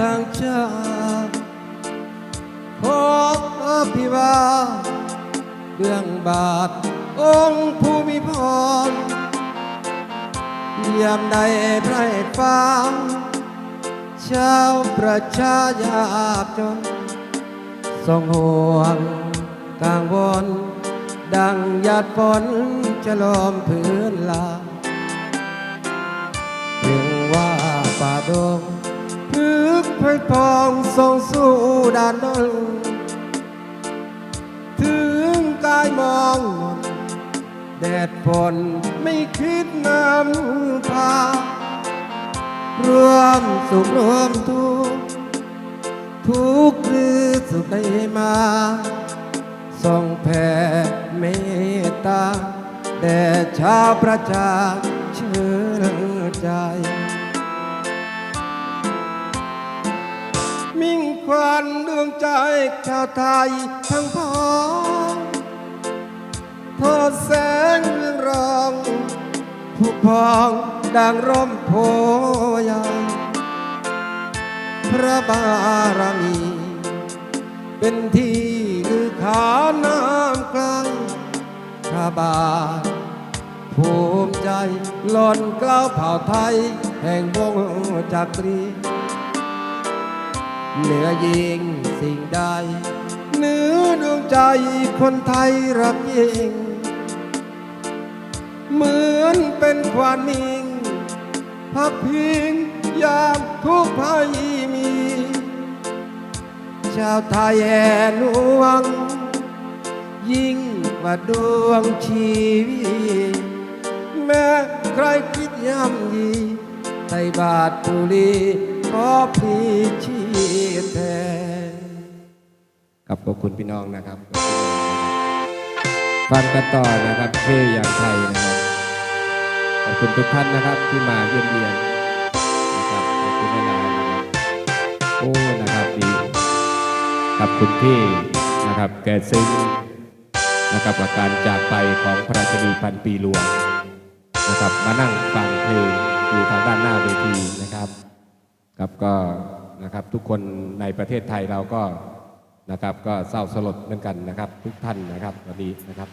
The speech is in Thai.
ทางชาขออภิวาเบื้องบาท องค์ภูมิพรยามใดไพร่ฟ้าชาวประชายากจนทรงห่วงกลางวอนดังหยาดฝนจะลอมพื้นลาถึงว่าป่าดง พึกไพพองทรงสู้ด่านดนถึงกายมองมนแดดฝนไม่คิดนำพาร่วมสุขร่วมทุกทุกหรือสุขได้มาทรงแผ่เมตตาแด่ชาวประชาเชื่อใจ มิ่งควันดวงใจชาวไทยทั้งพ้องทอดแสงเรืองรองผู้พองดังร่มโพธิ์ใหญ่พระบารมี เป็นที่ลือขานน้ำกลางพระบาทภูมิใจหล่นเกล้าวเผ่าไทย แห่งวงจักรี เหนือยิงสิ่งใดเหนือดวงใจคนไทยรักยิ่ง เหมือนเป็นควานนิ่ง พักพิงยามทุกภัยมี ชาวไทยแอนวังยิ่งกว่าดวงชีวิตแม้ใครคิดย่ำยีไทยบาทปุรี ขอพีชีแทนกับขอบคุณพี่น้องนะครับ ฟังกันต่อนะครับเท่อย่างไทยนะครับขอบคุณทุกท่านนะครับที่มาเยี่ยมเยียนนะครับขอบคุณหลายนะครับโอ้นะครับดีกับคุณพี่นะครับแกซึ้งนะครับกับการจากไปของพระราชนีพันปีหลวงนะครับมานั่งฟังเพลงอยู่ทางด้านหน้าเวทีนะครับ ครับก็นะครับทุกคนในประเทศไทยเราก็นะครับก็เศร้าสลดเหมือนกันนะครับ ทุกท่านนะครับวันนี้นะครับ